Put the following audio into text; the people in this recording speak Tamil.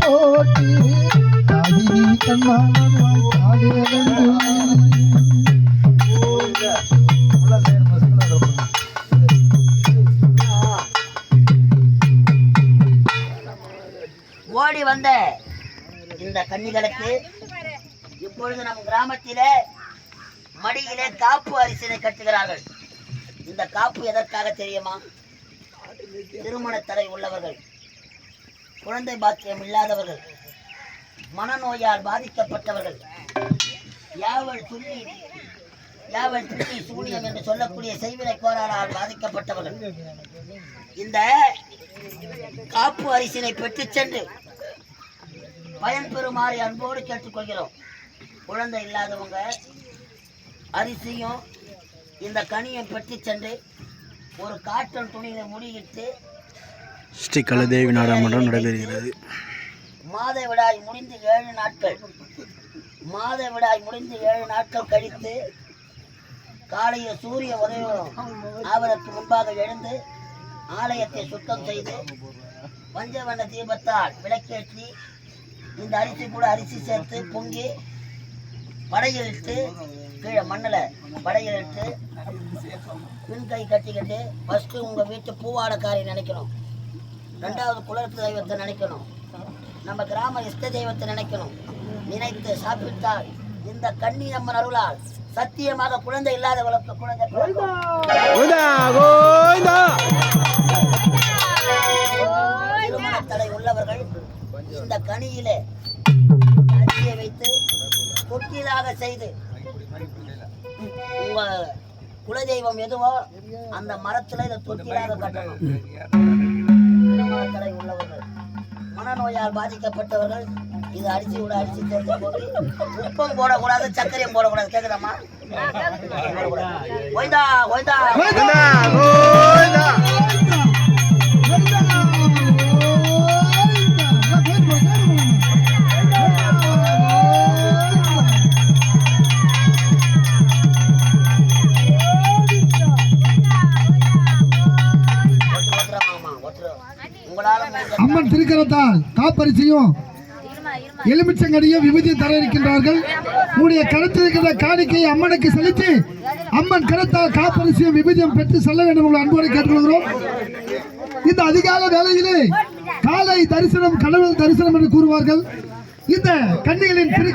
போட்டு தாயினி கண்ணாளமாய் பாட ஓடி வந்த இந்த கன்னிகளுக்கு இப்பொழுது நம் கிராமத்திலே மடியிலே காப்பு அரிசினை கட்டுகிறார்கள். இந்த காப்பு எதற்காக தெரியுமா? திருமண தடை உள்ளவர்கள். குழந்தை பாக்கியம் இல்லாதவர்கள் மனநோயால் பாதிக்கப்பட்டவர்கள். யாவல் துள்ளி யாவல் துள்ளி சூனியம் என்று சொல்லக்கூடிய செய்விலை கோளாறால் பாதிக்கப்பட்டவர்கள். இந்த காப்பு அரிசினை பெற்று சென்று பயன்பெறுமாறு அன்போடு கேட்டுக்கொள்கிறோம். குழந்தை இல்லாதவங்க அரிசியும் இந்த கனியும் பெற்று சென்று ஒரு காட்டன் துணியில் முடியிட்டு ஸ்ரீ கலதேவி நாடாமன்றம் நடைபெறுகிறது. மாதவிடாய் முடிந்து ஏழு நாட்கள். மாதவிடாய் முடிந்து ஏழு நாட்கள் கழித்து காலையில் சூரிய உதயம் ஆவதற்கு முன்பாக எழுந்து ஆலயத்தை சுத்தம் செய்து பஞ்சவண்ண தீபத்தால் விளக்கேற்றி இந்த அரிசி கூட அரிசி சேர்த்து பொங்கி படையெழுத்து கீழே மண்ணில் படையெழுத்து பின் கை கட்டிக்கிட்டு ஃபஸ்ட்டு உங்கள் வீட்டு பூவாடக்காரை நினைக்கணும். ரெண்டாவது குலத்து தெய்வத்தை நினைக்கணும். நம்ம கிராம இஷ்ட தெய்வத்தை நினைக்கணும். நினைத்து சாப்பிட்டால் இந்த கன்னி அம்மன் அருளால் சத்தியமாக குழந்தை இல்லாதவளுக்கு குழந்தை பிறக்கும். திருமண தடை உள்ளவர்கள் இந்த கனியிலே அரிசியை வைத்து தொட்டிலாக செய்து உங்க குலதெய்வம் எதுவோ அந்த மரத்துல இதை தொட்டிலாக கட்டணும். திருமண உள்ளவர்கள். மனநோயால் பாதிக்கப்பட்டவர்கள் இது அரிசியோட அரிசி சேர்த்து போட்டு உப்பம் போடக்கூடாது சர்க்கரையும் போடக்கூடாது. கேக்குதாம்மா? போய்தா போய்தா. அம்மன் திருக்கரத்தால் காப்பரிசியும் எலுமிச்சங்கடியும் விபூதி தர இருக்கின்றார்கள். உடைய கருத்தில் இருக்கின்ற காணிக்கையை அம்மனுக்கு செலுத்தி அம்மன் கருத்தால் காப்பரிசியும் விபூதியும் பெற்று செல்ல வேண்டும் உங்களை அன்போடு கேட்டுக்கொள்கிறோம். இந்த அதிகால வேலையிலே காலை தரிசனம் கடவுள் தரிசனம் என்று கூறுவார்கள். இந்த கண்ணிகளின் திரு